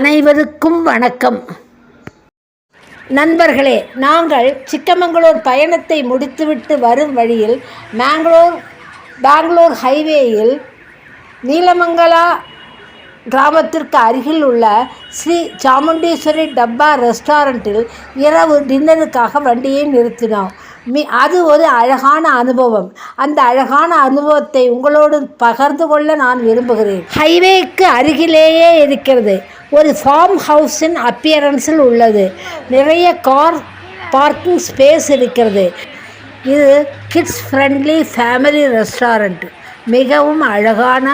அனைவருக்கும் வணக்கம். நண்பர்களே நாங்கள் சிக்கமங்களூர் பயணத்தை முடித்துவிட்டு வரும் வழியில் மேங்களூர் பெங்களூர் ஹைவேயில் நீலமங்கலா கிராமத்திற்கு அருகில் உள்ள ஸ்ரீ சாமுண்டீஸ்வரி டப்பா ரெஸ்டாரண்ட்டில் இரவு டின்னருக்காக வண்டியை நிறுத்தினோம். மி அது ஒரு அழகான அனுபவம். அந்த அழகான அனுபவத்தை உங்களோடு பகிர்ந்து கொள்ள நான் விரும்புகிறேன். ஹைவேக்கு அருகிலேயே இருக்கிறது. ஒரு ஃபார்ம் ஹவுஸின் அப்பியரன்ஸில் உள்ளது. நிறைய கார் பார்க்கிங் ஸ்பேஸ் இருக்கிறது. இது கிட்ஸ் ஃப்ரெண்ட்லி ஃபேமிலி ரெஸ்டாரண்ட் மிகவும் அழகான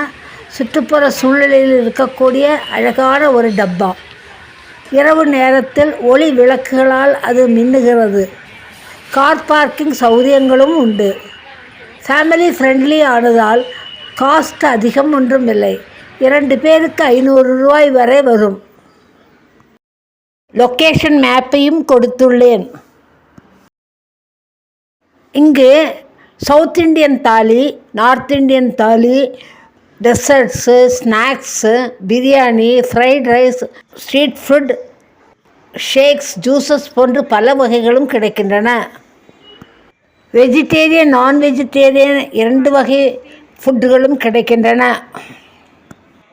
சுற்றுப்புற சூழ்நிலையில் இருக்கக்கூடிய அழகான ஒரு டப்பா. இரவு நேரத்தில் ஒளி விளக்குகளால் அது மின்னுகிறது. கார் பார்க்கிங் சௌகரியங்களும் உண்டு. ஃபேமிலி ஃப்ரெண்ட்லி ஆனதால் காஸ்ட் அதிகம் ஒன்றும் இல்லை இரண்டு பேருக்கு ஐநூறு ரூபாய் வரை வரும். லொக்கேஷன் மேப்பையும் கொடுத்துள்ளேன். இங்கு south Indian thali north Indian thali desserts snacks biryani fried rice street food shakes juices போன்று பல வகைகளும் கிடைக்கின்றன. வெஜிடேரியன் நான் வெஜிடேரியன் இரண்டு வகை ஃபுட்டுகளும் கிடைக்கின்றன.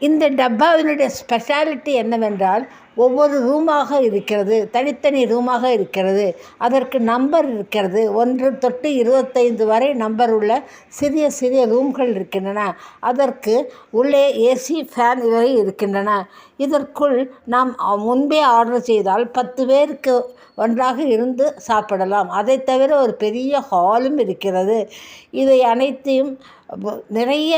இந்த டப்பாவினுடைய ஸ்பெஷாலிட்டி என்னவென்றால் ஒவ்வொரு ரூமாக இருக்கிறது தனித்தனி ரூமாக இருக்கிறது. அதற்கு நம்பர் இருக்கிறது. ஒன்று தொட்டு இருபத்தைந்து வரை நம்பர் உள்ள சிறிய சிறிய ரூம்கள் இருக்கின்றன. அதற்கு உள்ளே ஏசி ஃபேன் இவை இருக்கின்றன. இதற்குள் நாம் முன்பே ஆர்டர் செய்தால் பத்து பேருக்கு ஒன்றாக இருந்து சாப்பிடலாம். அதை தவிர ஒரு பெரிய ஹாலும் இருக்கிறது. இதை அனைத்தையும் நிறைய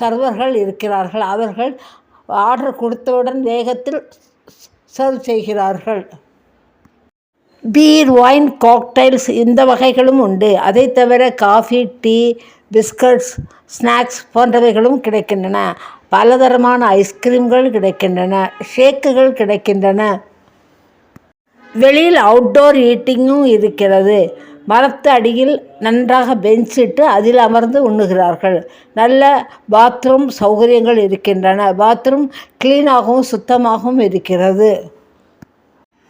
சர்வர்கள் இருக்கிறார்கள். அவர்கள் ஆர்டர் கொடுத்தவுடன் வேகத்தில் சர்வ் செய்கிறார்கள். பீர் ஒயின் காக்டைல்ஸ் இந்த வகைகளும் உண்டு. அதை தவிர காஃபி டீ பிஸ்கட்ஸ் ஸ்நாக்ஸ் போன்றவைகளும் கிடைக்கின்றன. பலதரமான ஐஸ்கிரீம்கள் கிடைக்கின்றன. ஷேக்குகள் கிடைக்கின்றன. வெளியில் அவுட்டோர் ஈட்டிங்கும் இருக்கிறது. மரத்து அடியில் நன்றாக பெஞ்சிட்டு அதில் அமர்ந்து உண்ணுகிறார்கள். நல்ல பாத்ரூம் சௌகரியங்கள் இருக்கின்றன. பாத்ரூம் க்ளீனாகவும் சுத்தமாகவும் இருக்கிறது.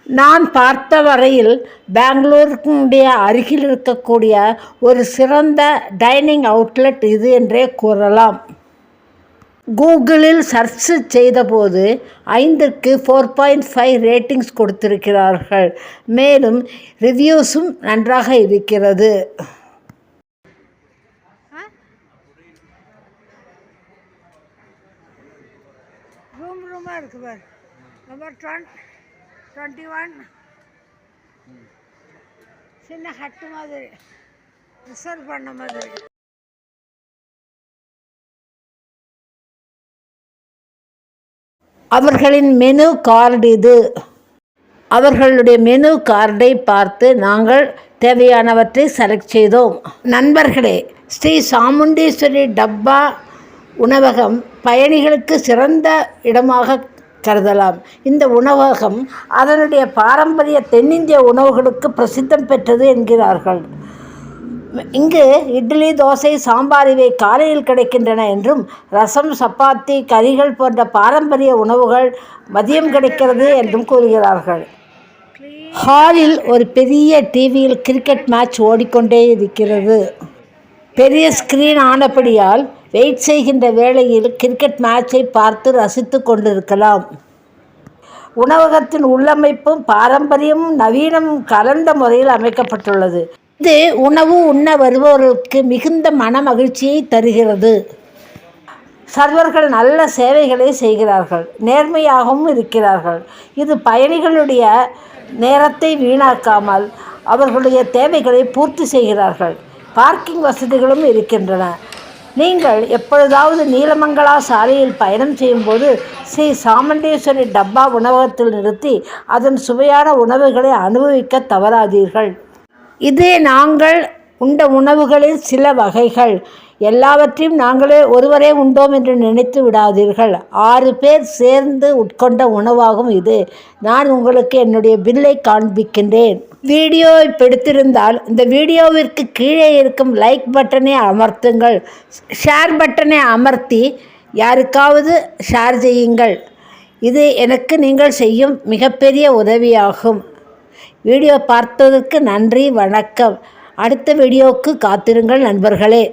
நான் பார்த்த வரையில் பெங்களூருடைய அருகில் இருக்கக்கூடிய ஒரு சிறந்த டைனிங் அவுட்லெட் இது என்றே கூறலாம். கூகுளில் சர்ச் செய்தபோது ஐந்திற்கு ஃபோர் பாயிண்ட் ஃபைவ் ரேட்டிங்ஸ் கொடுத்திருக்கிறார்கள். மேலும் ரிவ்யூஸும் நன்றாக இருக்கிறது. ரூம் ரூமாக இருக்கு பார். நம்பர் டுவென் டுவெண்ட்டி ஒன் சின்ன ஹட்டு மாதிரி. ரிசர்வ் பண்ண மாதிரி. அவர்களின் மெனு கார்டு இது. அவர்களுடைய மெனு கார்டை பார்த்து நாங்கள் தேவையானவற்றை செலக்ட் செய்தோம். நண்பர்களே ஸ்ரீ சாமுண்டீஸ்வரி டப்பா உணவகம் பயணிகளுக்கு சிறந்த இடமாக கருதலாம். இந்த உணவகம் அதனுடைய பாரம்பரிய தென்னிந்திய உணவுகளுக்கு பிரசித்தம் பெற்றது என்கிறார்கள். இங்கு இட்லி தோசை சாம்பார் இவை காலையில் கிடைக்கின்றன என்றும் ரசம் சப்பாத்தி கறிகள் போன்ற பாரம்பரிய உணவுகள் மதியம் கிடைக்கிறது என்றும் கூறுகிறார்கள். ஹாலில் ஒரு பெரிய டிவியில் கிரிக்கெட் மேட்ச் ஓடிக்கொண்டே இருக்கிறது. பெரிய ஸ்க்ரீன் ஆனபடியால் வெயிட் செய்கின்ற வேளையில் கிரிக்கெட் மேட்சை பார்த்து ரசித்து கொண்டிருக்கலாம். உணவகத்தின் உள்ளமைப்பும் பாரம்பரியமும் நவீனமும் கலந்த முறையில் அமைக்கப்பட்டுள்ளது. இது உணவு உண்ண வருபவர்களுக்கு மிகுந்த மன மகிழ்ச்சியை தருகிறது. சர்வர்கள் நல்ல சேவைகளை செய்கிறார்கள். நேர்மையாகவும் இருக்கிறார்கள். இது பயணிகளுடைய நேரத்தை வீணாக்காமல் அவர்களுடைய தேவைகளை பூர்த்தி செய்கிறார்கள். பார்க்கிங் வசதிகளும் இருக்கின்றன. நீங்கள் எப்பொழுதாவது நீலமங்கலா சாலையில் பயணம் செய்யும்போது ஸ்ரீ சாமண்டேஸ்வரி டப்பா உணவகத்தில் நிறுத்தி அதன் சுவையான உணவுகளை அனுபவிக்க தவறாதீர்கள். இது நாங்கள் உண்ட உணவுகளில் சில வகைகள். எல்லாவற்றையும் நாங்களே ஒருவரே உண்டோம் என்று நினைத்து விடாதீர்கள். ஆறு பேர் சேர்ந்து உட்கொண்ட உணவாகும் இது. நான் உங்களுக்கு என்னுடைய பில்லை காண்பிக்கின்றேன். வீடியோ பிடித்திருந்தால் இந்த வீடியோவிற்கு கீழே இருக்கும் லைக் பட்டனை அமர்த்துங்கள். ஷேர் பட்டனை அமர்த்தி யாருக்காவது ஷேர் செய்யுங்கள். இது எனக்கு நீங்கள் செய்யும் மிகப்பெரிய உதவியாகும். வீடியோ பார்த்ததற்கு நன்றி வணக்கம். அடுத்த வீடியோவுக்கு காத்திருங்கள் நண்பர்களே.